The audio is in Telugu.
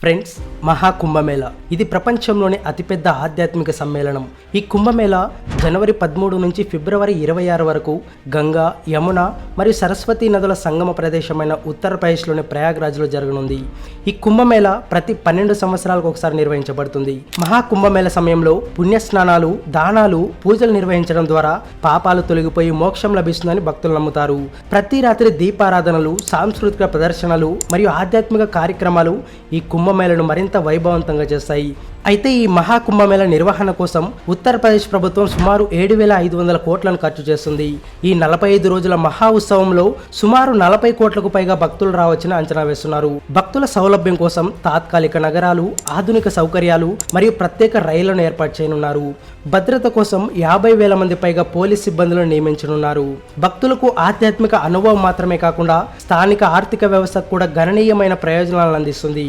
ఫ్రెండ్స్ మహాకుంభమేళ. ఇది ప్రపంచంలోనే అతిపెద్ద ఆధ్యాత్మిక సమ్మేళనం. ఈ కుంభమేళ జనవరి పదమూడు నుంచి ఫిబ్రవరి ఇరవై ఆరు వరకు గంగా యమున మరియు సరస్వతి నదుల సంగమ ప్రదేశమైన ఉత్తరప్రదేశ్లోని ప్రయాగ్రాజ్లో జరగనుంది. ఈ కుంభమేళ ప్రతి పన్నెండు సంవత్సరాలకు ఒకసారి నిర్వహించబడుతుంది. మహాకుంభమేళ సమయంలో పుణ్యస్నానాలు దానాలు పూజలు నిర్వహించడం ద్వారా పాపాలు తొలగిపోయి మోక్షం లభిస్తుందని భక్తులు నమ్ముతారు. ప్రతి రాత్రి దీపారాధనలు సాంస్కృతిక ప్రదర్శనలు మరియు ఆధ్యాత్మిక కార్యక్రమాలు ఈ కుంభమేళను మరింత వైభవంతంగా చేస్తాయి. అయితే ఈ మహాకుంభమేళ నిర్వహణ కోసం ఉత్తరప్రదేశ్ ప్రభుత్వం సుమారు ఏడు వేల ఐదు వందల కోట్లను ఖర్చు చేస్తుంది. ఈ నలభై ఐదు రోజుల మహా ఉత్సవంలో సుమారు నలభై కోట్లకు పైగా భక్తులు రావచ్చని అంచనా వేస్తున్నారు. భక్తుల సౌలభ్యం కోసం తాత్కాలిక నగరాలు ఆధునిక సౌకర్యాలు మరియు ప్రత్యేక రైళ్ళను ఏర్పాటు చేయనున్నారు. భద్రత కోసం యాభై వేల మంది పైగా పోలీస్ సిబ్బందులను నియమించనున్నారు. భక్తులకు ఆధ్యాత్మిక అనుభవం మాత్రమే కాకుండా స్థానిక ఆర్థిక వ్యవస్థకు కూడా గణనీయమైన ప్రయోజనాలను అందిస్తుంది.